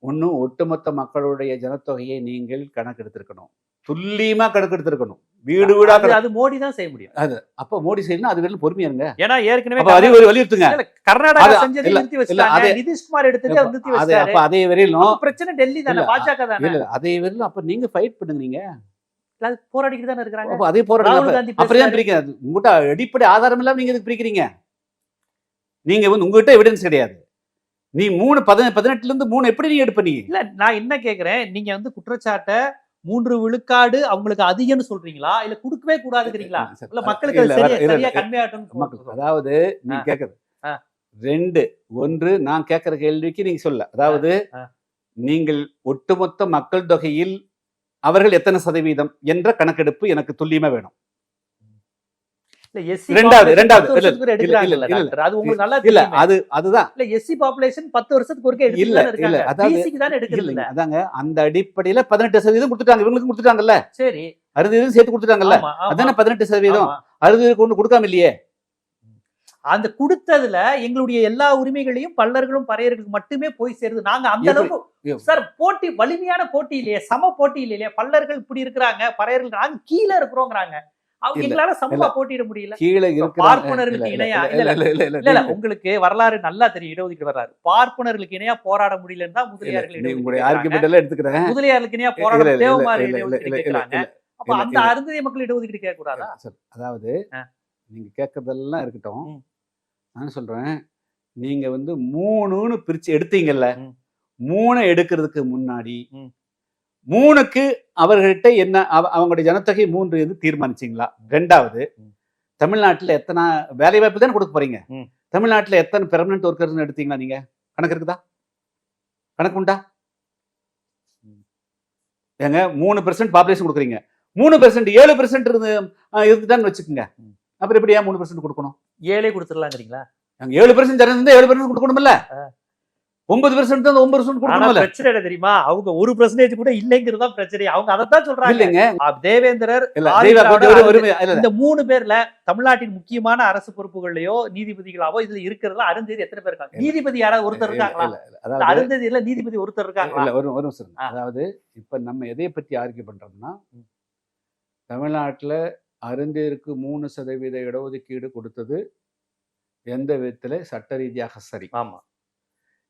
[SPEAKER 2] ஒன்றும் ஒட்டுமொத்த மக்களுடைய ஜனத்தொகையை நீங்கள் கணக்கெடுத்திருக்கணும். துல்லியமா கணக்கெடுத்திருக்கணும். வீடு வீடா
[SPEAKER 1] அது- அது மோடி தான் செய்ய முடியும்.
[SPEAKER 2] அப்ப மோடி செய்யணும் அது வரையிலும் பொறுமையா இருங்க.
[SPEAKER 1] ஏன்னா ஏற்கனவே
[SPEAKER 2] அதை ஒரு வலியுறுத்துங்க.
[SPEAKER 1] கர்நாடகா
[SPEAKER 2] அது-
[SPEAKER 1] செஞ்சதை நிறுத்தி
[SPEAKER 2] அதே-
[SPEAKER 1] நிதிஷ்குமார் எடுத்ததை நிறுத்தி
[SPEAKER 2] அது
[SPEAKER 1] வச்சாரு
[SPEAKER 2] அப்ப அதே வரையிலும்
[SPEAKER 1] பிரச்சனை டெல்லி தானே பாஜக தானே.
[SPEAKER 2] அதே வரையிலும் அப்ப நீங்க ஃபைட் பண்ணுங்க நீங்க.
[SPEAKER 1] அது போராடிக்கிட்டு தானே இருக்கிறாங்க.
[SPEAKER 2] அதே உங்ககிட்ட அடிப்படை ஆதாரம் இல்லாம நீங்க எதுக்கு பிரிக்கிறீங்க? நீங்க வந்து உங்ககிட்ட எவிடன்ஸ் கிடையாது. நீ மூணு பதின பதினெட்டுல இருந்து மூணு எப்படி நீ எடுப்ப நீ?
[SPEAKER 1] இல்ல நான் என்ன கேக்குறேன்? நீங்க வந்து குற்றச்சாட்டை மூன்று விழுக்காடு அவங்களுக்கு அதிகம்னு சொல்றீங்களா? இல்ல கொடுக்கவே கூடாதுங்கிறீங்களா? இல்ல மக்களுக்கு
[SPEAKER 2] அதாவது நீ. கேக்குறது. ரெண்டு ஒன்று நான் கேட்கிற கேள்விக்கு நீங்க சொல்ல. அதாவது. நீங்கள் ஒட்டுமொத்த மக்கள் தொகையில் அவர்கள் எத்தனை சதவீதம் என்ற கணக்கெடுப்பு எனக்கு துல்லியமா வேணும். ரெண்டாவது, இல்ல,
[SPEAKER 1] அது
[SPEAKER 2] அதுதான்.
[SPEAKER 1] இல்ல எஸ்சி பாப்புலேஷன் பத்து வருஷத்துக்கு ஒருக்கே
[SPEAKER 2] இல்ல, இல்ல, அதாவது- அதாங்க அந்த அடிப்படையில பதினெட்டு சதவீதம் கொடுத்துட்டாங்க இவங்களுக்கு கொடுத்துட்டாங்கல்ல.
[SPEAKER 1] சரி.
[SPEAKER 2] அறுபது சேர்த்து கொடுத்துட்டாங்கல்ல. அதானே பதினெட்டு சதவீதம். அறுபது கொண்டு கொடுக்காம இல்லையே.
[SPEAKER 1] அந்த கொடுத்ததுல எங்களுடைய எல்லா உரிமைகளையும் பல்லர்களும் பறையர்களுக்கு மட்டுமே போய் சேருது. நாங்க அந்த? அளவுக்கு சார் போட்டி வலிமையான போட்டி இல்லையே சம போட்டி இல்லையே பல்லர்கள் இப்படி இருக்கிறாங்க பறையர்கள் நாங்க கீழே இருக்கிறோங்கிறாங்க எங்களால சமமா. போட்டியிட முடியல
[SPEAKER 2] கீழே
[SPEAKER 1] பார்ப்பனர்களுக்கு இணையா? இல்ல, உங்களுக்கு வரலாறு நல்லா தெரியும் இடஒதுக்கீடு வரலாறு பார்ப்பனர்களுக்கு இணையா போராட முடியலன்னு தான் முதலியார்கள்
[SPEAKER 2] எடுத்துக்கிறேன்
[SPEAKER 1] முதலியார்களுக்கு இணையா போராட
[SPEAKER 2] இல்ல,
[SPEAKER 1] அப்ப அந்த. அருந்ததிய மக்கள் இடஒதுக்கீடு கேட்க கூடாதா
[SPEAKER 2] சரி, அதாவது. நீங்க கேட்கறதெல்லாம் இருக்கட்டும். நான் சொல்றேன் நீங்க வந்து மூணுன்னு பிரிச்சு எடுத்தீங்கல்ல. மூணு எடுக்கிறதுக்கு முன்னாடி. மூணுக்கு அவர்கள்ட்ட என்ன அவ- அவங்களுடைய ஜனத்தொகை மூன்று எது தீர்மானிச்சீங்களா? ரெண்டாவது. தமிழ்நாட்டுல எத்தனை வேலை வாய்ப்பு தானே கொடுக்க போறீங்க. தமிழ்நாட்டுல எத்தனை பெர்மனன்ட் ஒர்க்கர்ஸ் எடுத்தீங்களா நீங்க? கணக்கு இருக்குதா? கணக்கு உண்டா? ஏங்க மூணு பெர்சன்ட் பாப்புலேஷன் கொடுக்குறீங்க. மூணு பெர்சன்ட் ஏழு பெர்சன்ட் இருந்து இருந்துட்டான்னு வச்சுக்கோங்க. அப்புறம் எப்படியா மூணு பெர்சன்ட் கொடுக்கணும்?
[SPEAKER 1] ஏழே கொடுத்துடலாங்கிறீங்களா?
[SPEAKER 2] ஏழு பெர்சன்ட் இருந்தா ஏழு பெர்சன்ட் கொடுக்கணும்ல ஒன்பது பெர்சென்ட் தான் ஒன்பது பெர்சென்ட்
[SPEAKER 1] ஆனா
[SPEAKER 2] கொடுக்கணும்ல?
[SPEAKER 1] பிரச்சனை என்ன தெரியுமா? அவங்க ஒரு பெர்சன்டேஜ் கூட இல்லைங்கிறது தான் பிரச்சனை. அவங்க அதைத்தான் சொல்றாங்க.
[SPEAKER 2] இல்லைங்க.
[SPEAKER 1] தேவேந்திரர். இந்த மூணு பேர்ல தமிழ்நாட்டின் முக்கியமான அரசு பொறுப்புகள்லயோ நீதிபதிகளாவோ இதுல இருக்கிறதுல அருந்ததி எத்தனை பேர் இருக்காங்க? நீதிபதி யாராவது ஒருத்தர் இருக்காங்களா?
[SPEAKER 2] இல்ல,
[SPEAKER 1] அருந்ததியில நீதிபதி ஒருத்தர் இருக்காங்களா?
[SPEAKER 2] இல்ல ஒரு ஒரு. அதாவது இப்ப நம்ம எதை பத்தி ஆர்கியூ பண்றோம்னா தமிழ்நாட்டுல அருந்திற்கு மூணு சதவீத இடஒதுக்கீடு கொடுத்தது எந்த விதத்துல சட்ட ரீதியாக சரி.
[SPEAKER 1] ஆமா.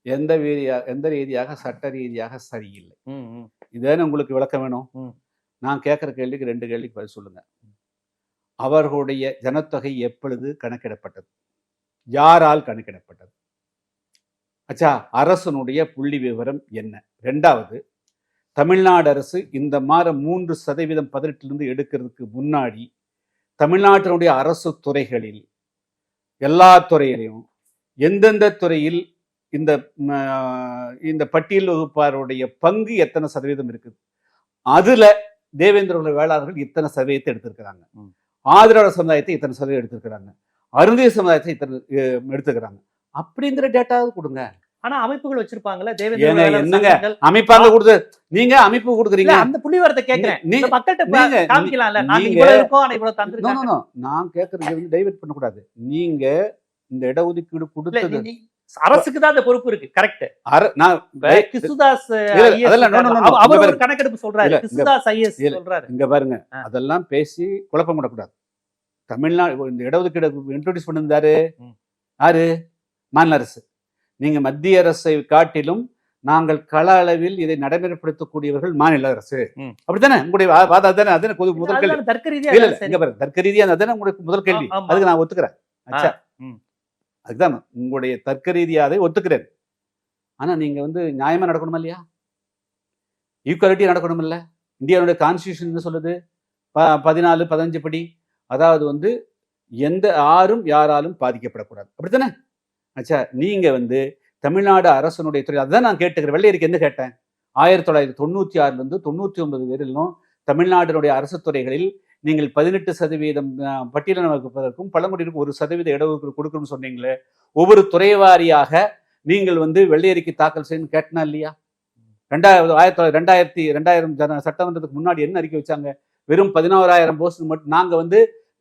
[SPEAKER 2] எந்த ரீதியா எந்த ரீதியாக சட்ட ரீதியாக சரியில்லை. இதானே உங்களுக்கு விளக்கம் வேணும். நான் கேட்குற கேள்விக்கு ரெண்டு கேள்விக்கு பதில் சொல்லுங்க. அவர்களுடைய ஜனத்தொகை எப்பொழுது கணக்கிடப்பட்டது? யாரால் கணக்கிடப்பட்டது? அச்சா அரசனுடைய புள்ளி விவரம் என்ன? ரெண்டாவது தமிழ்நாடு அரசு இந்த மாதம் மூன்று சதவீதம் பதினெட்டுலேருந்து எடுக்கிறதுக்கு முன்னாடி தமிழ்நாட்டினுடைய அரசு துறைகளில் எல்லா துறையிலையும் எந்தெந்த துறையில் இந்த இந்த பட்டியல் வகுப்பாருடைய பங்கு எத்தனை சதவீதம் இருக்குது? அதுல தேவேந்திர குல வேளாளர்கள் இத்தனை சதவீதத்தை எடுத்திருக்கிறாங்க. ஆதரவாளர் சமுதாயத்தை இத்தனை சதவீதம் எடுத்திருக்கிறாங்க. அருந்திய சமுதாயத்தை இத்தனை எடுத்துக்கிறாங்க அப்படிங்கிற டேட்டாவது கொடுங்க.
[SPEAKER 1] ஆனா அமைப்புகள் வச்சிருப்பாங்கல்ல தேவேந்திர
[SPEAKER 2] என்னங்க? அமைப்பாங்க கொடுத்து நீங்க அமைப்பு கொடுக்குறீங்க.
[SPEAKER 1] அந்த புள்ளிவரத்தை மக்கள்கிட்ட
[SPEAKER 2] நீங்க-
[SPEAKER 1] பா- காமிக்கலாம்ல. நாங்க இவ்வளவு இருக்கோம் ஆனா இவ்வளவு
[SPEAKER 2] நோ நான் கேட்கறது வந்து டைவர்ட் பண்ணக்கூடாது. நீங்க இந்த இடஒதுக்கீடு கொடுத்தது
[SPEAKER 1] அரசுக்கு தான் அந்த பொறுப்பு இருக்கு. Correct
[SPEAKER 2] no.
[SPEAKER 1] அவர் ஒரு. கணக்கெடுப்பு சொல்றாரு. கிசுதாஸ் ஐஎஸ். சொல்றாரு.
[SPEAKER 2] இங்க பாருங்க. அதெல்லாம் பேசி குழப்பம் பண்ணக்கூடாது தமிழ்நாடு இந்த இடஒதுக்கீடு இன்ட்ரோடியூஸ் பண்ணிருந்தாரு
[SPEAKER 1] ம்.
[SPEAKER 2] யாரு? மாநில அரசு. நீங்க மத்திய அரசை காட்டிலும் நாங்கள் கள அளவில் இதை நடைமுறைப்படுத்தக்கூடியவர்கள் மாநில அரசு. அப்படித்தானே? உங்களுடைய வாதம் அதானே? கொடு- முதல் கேள்வி.
[SPEAKER 1] தர்க்க ரீதியா
[SPEAKER 2] தர்க்க ரீதியா அதானே உங்களுக்கு முதல் கேள்வி. அதுக்கு நான் ஒத்துக்கிறேன். அதுதான் உங்களுடைய தர்க்க ரீதியாக அதை ஒத்துக்கிறேன். ஆனால் நீங்கள் வந்து நியாயமாக நடக்கணுமா இல்லையா? ஈக்குவாலிட்டி நடக்கணும் இல்லை இந்தியாவுடைய கான்ஸ்டியூஷன் என்ன சொல்லுது? ப- பதினாலு பதினஞ்சு படி. அதாவது வந்து எந்த ஆரும் யாராலும் பாதிக்கப்படக்கூடாது. அப்படித்தானே? அச்சா நீங்கள் வந்து தமிழ்நாடு அரசனுடைய துறை அதுதான் நான் கேட்டுக்கிறேன். வெள்ளையருக்கு என்ன கேட்டேன்? ஆயிரத்தி தொள்ளாயிரத்தி தொண்ணூற்றி ஆறுலேருந்து தொண்ணூற்றி ஒன்பது வரையிலும் தமிழ்நாட்டினுடைய அரசு துறைகளில் நீங்கள் பதினெட்டு சதவீதம் பட்டியலின வகுப்பதற்கும் பழங்குடியினருக்கு ஒரு சதவீத இடஒதுக்கீடு கொடுக்கணும்னு சொன்னீங்களே ஒவ்வொரு துறை வாரியாக நீங்கள் வந்து வெள்ளையறிக்கை தாக்கல் செய்யணும்னு கேட்டனா இல்லையா? ரெண்டாயிரத்தி ஆயிரத்தி தொள்ளாயிரத்தி ரெண்டாயிரத்தி ரெண்டாயிரம் ஜன சட்டமன்றத்துக்கு முன்னாடி என்ன அறிக்கை வச்சாங்க? வெறும் பதினோராயிரம் போஸ்ட் மட்டும். நாங்கள் வந்து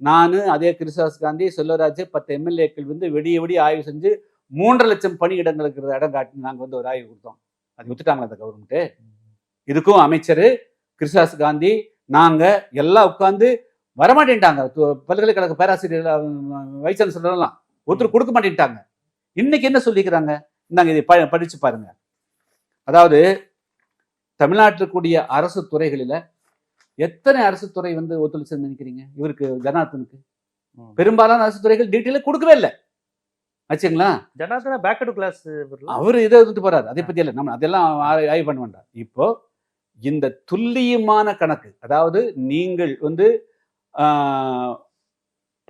[SPEAKER 2] நான் அதே கிருஷ்ணதாஸ் காந்தி செல்வராஜ் பத்து எம்எல்ஏக்கள் வந்து வெடிய வெடிய ஆய்வு செஞ்சு மூன்றரை லட்சம் பணியிடங்களுக்கு இருக்கிற இடம் காட்டி நாங்கள் வந்து ஒரு ஆய்வு கொடுத்தோம். அது வித்துட்டாங்களா அந்த கவர்மெண்ட்டு இதுக்கும் அமைச்சர் கிருஷ்ணதாஸ் காந்தி நாங்க எல்லாம் உட்கார்ந்து வரமாட்டேன்ட்டாங்க. பல்கலைக்கழக பேராசிரியர் வைஸ் சான்சலர்லாம் ஒருத்தர் கொடுக்க மாட்டேன்ட்டாங்க. இன்னைக்கு என்ன சொல்லிக்கிறாங்க? இந்தாங்க இதை ப- படிச்சு பாருங்க. அதாவது தமிழ்நாட்டில் கூடிய அரசு துறைகளில எத்தனை அரசு துறை வந்து ஒத்துழைச்சு நினைக்கிறீங்க இவருக்கு ஜனார்த்தனுக்கு. பெரும்பாலான அரசு துறைகள் டீட்டெயில கொடுக்கவே இல்லை. ஆச்சுங்களா?
[SPEAKER 1] ஜனார்தன பேக்கடு கிளாஸ்
[SPEAKER 2] அவர் இதை வந்துட்டு போறாரு. அதை பத்தி இல்லை. நம்ம அதெல்லாம் ஆய்வு பண்ண வேண்டாம். இப்போ இந்த துல்லியமான கணக்கு அதாவது நீங்கள் வந்து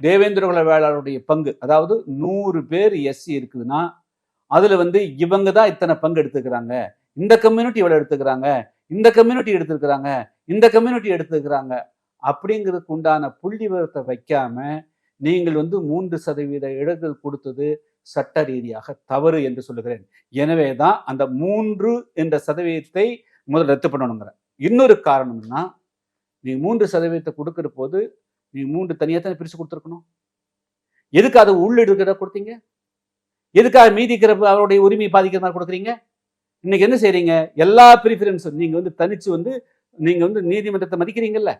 [SPEAKER 2] தேவேந்திர குல வேளாளருடைய பங்கு அதாவது நூறு பேர் எஸ்சி இருக்குதுன்னா அதுல வந்து இவங்க தான் இத்தனை பங்கு எடுத்துக்கிறாங்க. இந்த கம்யூனிட்டி இவ்வளவு எடுத்துக்கிறாங்க. இந்த கம்யூனிட்டி எடுத்துக்கிறாங்க. இந்த கம்யூனிட்டி எடுத்துக்கிறாங்க. அப்படிங்கிறதுக்கு உண்டான புள்ளி விவரத்தை வைக்காம நீங்கள் வந்து மூன்று சதவீத இடங்கள் கொடுத்தது சட்ட ரீதியாக தவறு என்று சொல்லுகிறேன். எனவே தான் அந்த மூன்று என்ற சதவீதத்தை முதல்ல ரத்து பண்ணணுங்கிற. இன்னொரு காரணம்னா நீ மூன்று சதவீதத்தை கொடுக்குற போது நீ மூன்று தனியாக தானே பிரித்து கொடுத்துருக்கணும்? எதுக்கு அதை உள்ளிடுகிற கொடுத்தீங்க? எதுக்காக மீதி அவருடைய உரிமையை பாதிக்கிற மாதிரி கொடுக்குறீங்க? இன்னைக்கு என்ன செய்றீங்க? எல்லா ப்ரிஃபரன்ஸும் நீங்கள் வந்து தனிச்சு வந்து நீங்கள் வந்து நீதிமன்றத்தை மதிக்கிறீங்கல்ல?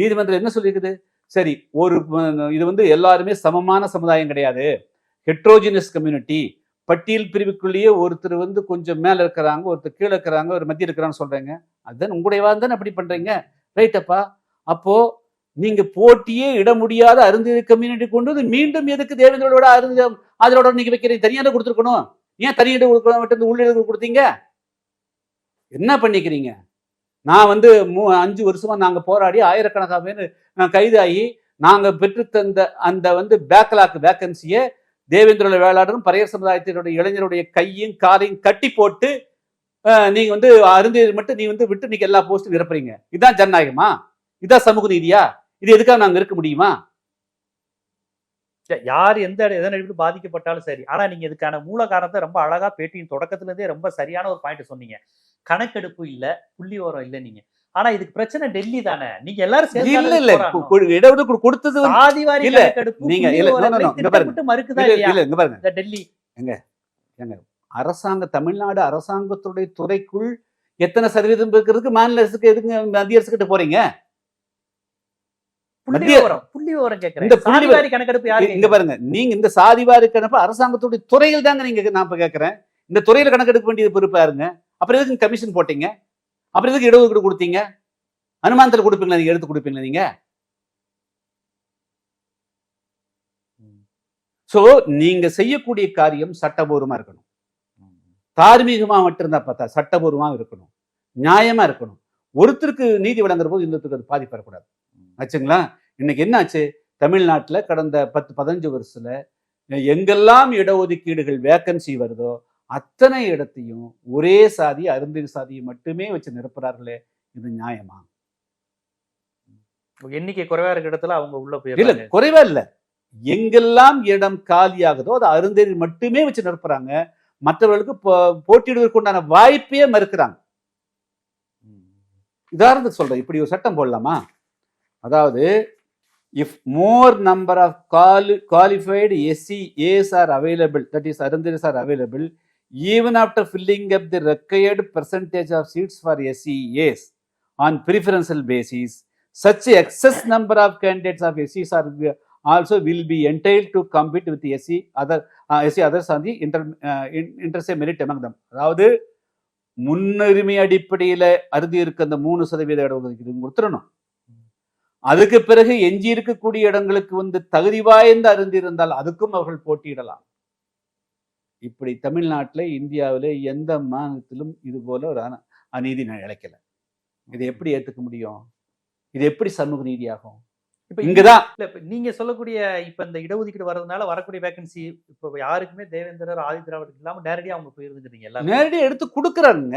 [SPEAKER 2] நீதிமன்றம் என்ன சொல்லியிருக்குது சரி ஒரு இது வந்து எல்லாருமே சமமான சமுதாயம் கிடையாது. ஹெட்ரோஜினஸ் கம்யூனிட்டி பட்டியல் பிரிவுக்குள்ளேயே ஒருத்தர் வந்து கொஞ்சம் மேலே இருக்கிறாங்க ஒருத்தர் கீழே இருக்கிறாங்க ஒரு மத்திய இருக்கிறான்னு சொல்கிறேங்க அதுதான் உங்களுடைய வாழ்ந்தான் அப்படி பண்ணுறீங்க ரைட்டப்பா அப்போது நீங்கள் போட்டியே இட முடியாத அருந்ததி கம்யூனிட்டி கொண்டு வந்து மீண்டும் எதுக்கு தேவேந்திரோட அருந்த அதோட நீங்கள் வைக்கிறீங்க தனியாக கொடுத்துருக்கணும்? ஏன் தனியிட கொடுக்க உள்ளிட கொடுத்தீங்க? என்ன பண்ணிக்கிறீங்க? நான் வந்து மூ அஞ்சு வருஷமா நாங்கள் போராடி ஆயிரக்கணக்காக பேர் நான் கைதாகி நாங்கள் பெற்றுத்தந்த அந்த வந்து பேக்லாக் வேக்கன்சியை தேவேந்திர வேளாளரும் பறையர் சமுதாயத்தினுடைய இளைஞருடைய கையும் காலையும் கட்டி போட்டு நீங்க வந்து அருந்தியர் மட்டும் நீ வந்து விட்டு நீங்க எல்லா போஸ்டும் நிரப்புறீங்க. இதான் ஜனநாயகமா? இதான் சமூக நீதியா? இது எதுக்காக நாங்க இருக்க முடியுமா?
[SPEAKER 1] யார் எந்த இட- எதன் அடிப்படையில் பாதிக்கப்பட்டாலும் சரி. ஆனா நீங்க இதுக்கான மூல காரணத்தை ரொம்ப அழகா பேட்டியின் தொடக்கத்துல இருந்தே ரொம்ப சரியான ஒரு பாயிண்ட் சொன்னீங்க. கணக்கெடுப்பு இல்ல புள்ளி ஓரம் இல்ல நீங்க. ஆனா இதுக்கு பிரச்சனை டெல்லி தானே. நீங்க எல்லாரும்
[SPEAKER 2] இல்ல இல்ல. இடஒதுக்கீடு கொடுத்தது
[SPEAKER 1] சாதிவாரி
[SPEAKER 2] இல்ல, நீங்க இல்ல, இங்க பாருங்க.
[SPEAKER 1] மறுக்குதா
[SPEAKER 2] இல்ல இங்க பாருங்க.
[SPEAKER 1] டெல்லி.
[SPEAKER 2] அரசாங்க தமிழ்நாடு அரசாங்கத்துடைய துறைக்குள் எத்தனை சதவீதம் இருக்கிறதுக்கு மாநில அரசுக்கு எதுக்கு மத்திய அரசு கிட்ட போறீங்க இந்த பாருங்க. நீங்க இந்த சாதிவாரி கணக்கு அரசாங்கத்துடைய துறையில் தாங்க நீங்க நான் இப்ப கேட்கறேன் இந்த துறையில கணக்கெடுக்க வேண்டியது பொறுப்பா இருங்க அப்புறம் எதுக்கு கமிஷன் போட்டீங்க? அப்புறம் எதுக்கு இடஒதுக்கீடு கொடுத்தீங்க? அனுமானத்துல கொடுப்பீங்களா நீங்க? எடுத்து கொடுப்பீங்களா நீங்க? சோ நீங்க செய்யக்கூடிய காரியம் சட்டபூர்வமா இருக்கணும். தார்மீகமா மட்டும் இருந்தா பார்த்தா சட்டபூர்வமா இருக்கணும். நியாயமா இருக்கணும். ஒருத்தருக்கு நீதி வழங்குற போது இன்னொருத்தருக்கு அது பாதிப்பு வரக்கூடாது. ஆச்சுங்களா? இன்னைக்கு என்ன ஆச்சு? தமிழ்நாட்டுல கடந்த பத்து பதினஞ்சு வருஷத்துல எங்கெல்லாம் இடஒதுக்கீடுகள் வேக்கன்சி வருதோ அத்தனை இடத்தையும் ஒரே சாதி அருந்ததி சாதியை மட்டுமே வச்சு நிரப்புறார்களே இது நியாயமா?
[SPEAKER 1] எண்ணிக்கை குறைவா இருக்கிற இடத்துல அவங்க உள்ள
[SPEAKER 2] இல்ல
[SPEAKER 1] போயிடுறாங்க
[SPEAKER 2] குறைவா இல்ல. எங்கெல்லாம் இடம் காலியாகுதோ அது அருந்ததி மட்டுமே வச்சு நிரப்புறாங்க. மற்றவர்களுக்கு போட்டியிடுவதற்கு உண்டான வாய்ப்பே மறுக்கிறாங்க. உதாரணத்துக்கு சொல்றேன் இப்படி ஒரு சட்டம் போடலாமா? அதாவது if more number of குவாலி qualified எஸ்சி ஏஸ் are available that is அருந்ததிஸ் are available even after filling up the required percentage of seeds for SC ace on preferential basis such excess number of candidates of SCs are also will be entail to compete with SC other uh, SC others on inter inter uh, in- interstate merit among அதாவது முன்னுரிமை அடிப்படையில் அறுதி இருக்க அந்த மூணு சதவீத இடஒதுக்கீடு கொடுத்துடணும். அதுக்கு பிறகு எஞ்சி இருக்கக்கூடிய இடங்களுக்கு வந்து தகுதி வாய்ந்த அருந்தி இருந்தால் அதுக்கும் அவர்கள் போட்டியிடலாம். இப்படி தமிழ்நாட்டில் இந்தியாவில் எந்த மாநிலத்திலும் இது போல ஒரு அநீதி நான் இழைக்கல. இதை எப்படி ஏத்துக்க முடியும்? இது எப்படி சமூக நீதியாகும்?
[SPEAKER 1] இப்ப
[SPEAKER 2] இங்கதான்
[SPEAKER 1] இல்ல இப்ப நீங்க சொல்லக்கூடிய இப்ப இந்த இடஒதுக்கீடு வர்றதுனால வரக்கூடிய வேகன்சி இப்ப யாருக்குமே தேவேந்திரர் ஆதி திராவிடர் இல்லாம நேரடியா அவங்க போயிருந்துக்கிறீங்க எல்லாரும்
[SPEAKER 2] நேரடியாக எடுத்து கொடுக்குறாங்க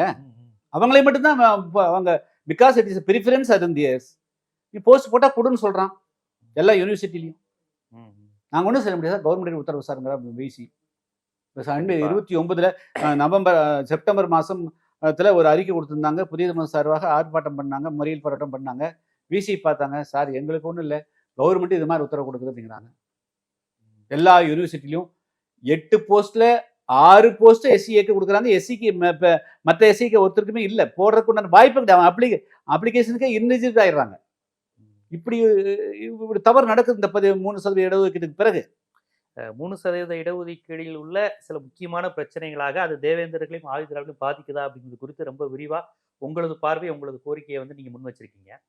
[SPEAKER 2] அவங்களை மட்டும்தான் அவ- அவ- அவங்க because it is preference Arunthiyars நீ போஸ்ட் போட்டா கொடுன்னு சொல்றான். எல்லா யூனிவர்சிட்டிலையும் நாங்க ஒன்றும் செய்ய முடியாது. கவர்மெண்ட் உத்தரவு சாருங்கிற பிசி
[SPEAKER 1] கண்டிப்பா.
[SPEAKER 2] இருபத்தி ஒன்பதுல நவம்பர் செப்டம்பர் மாசம் த்துல ஒரு அறிக்கை கொடுத்திருந்தாங்க. புதிய தமிழ் சார்பாக ஆர்ப்பாட்டம் பண்ணாங்க மறியல் போராட்டம் பண்ணாங்க. விசி பார்த்தாங்க சார் எங்களுக்கு ஒன்றும் இல்லை. கவர்மெண்ட் இது மாதிரி உத்தரவு கொடுக்குறதுங்கிறாங்க எல்லா யூனிவர்சிட்டிலையும் எட்டு போஸ்ட்ல ஆறு போஸ்ட் எஸ்சிஏக்கு கொடுக்குறாங்க. எஸ்சிக்கு மற்ற எஸ்சிக்கு ஒருத்தருக்குமே இல்லை. போடுறதுக்கு உண்டான வாய்ப்பு கிடையாது. அப்ளிகே அப்ளிகேஷனுக்கே இன்ரிஜிட் ஆயிடுறாங்க. இப்படி இப்படி தவறு நடக்குது. இந்த பதி மூணு சதவீத இடஒதுக்கீட்டுக்கு பிறகு.
[SPEAKER 1] மூணு சதவீத இடஒதுக்கீடில் உள்ள சில முக்கியமான பிரச்சனைகளாக அது தேவேந்திரர்களையும் ஆதி பாதிக்குதா அப்படிங்கிறது குறித்து ரொம்ப விரிவாக உங்களது பார்வை உங்களது கோரிக்கையை வந்து நீங்கள் முன் வச்சிருக்கீங்க